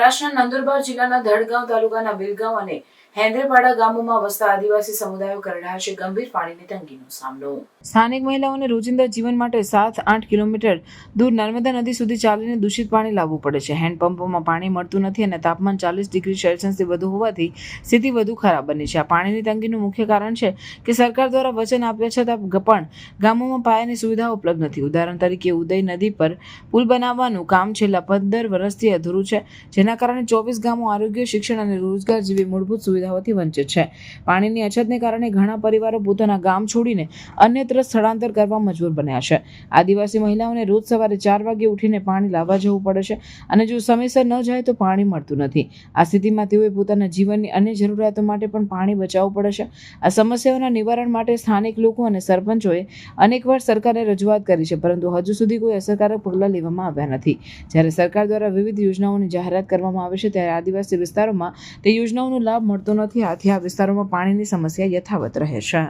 મહારાષ્ટ્રના નંદુરબાર જિલ્લાના ધડગાંવ તાલુકાના બિલગાંવ અને હેન્દ્રેપાડા ગામોમાં વસતા આદિવાસી સમુદાયો કરી રહ્યા છે ગંભીર પાણીની તંગીનો સામનો. સ્થાનિક મહિલાઓને રોજિંદા જીવન માટે સાત આઠ કિલોમીટર દૂર નર્મદા નદી સુધી ચાલીને દૂષિત પાણી લાવવું પડે છે. હેન્ડપંપોમાં પાણી મળતું નથી અને તાપમાન ચાલીસ ડિગ્રી સેલ્સિયસથી વધુ હોવાથી સ્થિતિ વધુ ખરાબ બની છે. આ પાણીની તંગીનું મુખ્ય કારણ છે કે સરકાર દ્વારા વચન આપ્યા છતાં પણ ગામોમાં પાયાની સુવિધાઓ ઉપલબ્ધ નથી. ઉદાહરણ તરીકે ઉદય નદી પર પુલ બનાવવાનું કામ છેલ્લા પંદર વર્ષથી અધૂરું છે, જેના કારણે ચોવીસ ગામો આરોગ્ય, શિક્ષણ અને રોજગાર જેવી મૂળભૂત સુવિધાઓથી વંચિત છે. પાણીની અછતને કારણે ઘણા પરિવારો પોતાના ગામ છોડીને અન્યત્ર સ્થળાંતર કરવા મજબૂર બન્યા છે. આદિવાસી મહિલાઓને રોજ સવારે ચાર વાગે ઉઠીને પાણી લાવવા જવું પડે છે અને જો સમયસર ન જાય તો પાણી મળતું નથી. આ સ્થિતિમાં તેઓએ પોતાના જીવનની અન્ય જરૂરિયાતો માટે પણ પાણી બચાવવું પડે છે. આ સમસ્યાઓના નિવારણ માટે સ્થાનિક લોકો અને સરપંચોએ અનેકવાર સરકારે રજૂઆત કરી છે, પરંતુ હજુ સુધી કોઈ અસરકારક પગલાં લેવામાં આવ્યા નથી. જ્યારે સરકાર દ્વારા વિવિધ યોજનાઓની જાહેરાત કરવામાં આવે છે ત્યારે આદિવાસી વિસ્તારોમાં તે યોજનાઓનો લાભ મળતો નથી. આથી આ વિસ્તારોમાં પાણીની સમસ્યા યથાવત રહે છે.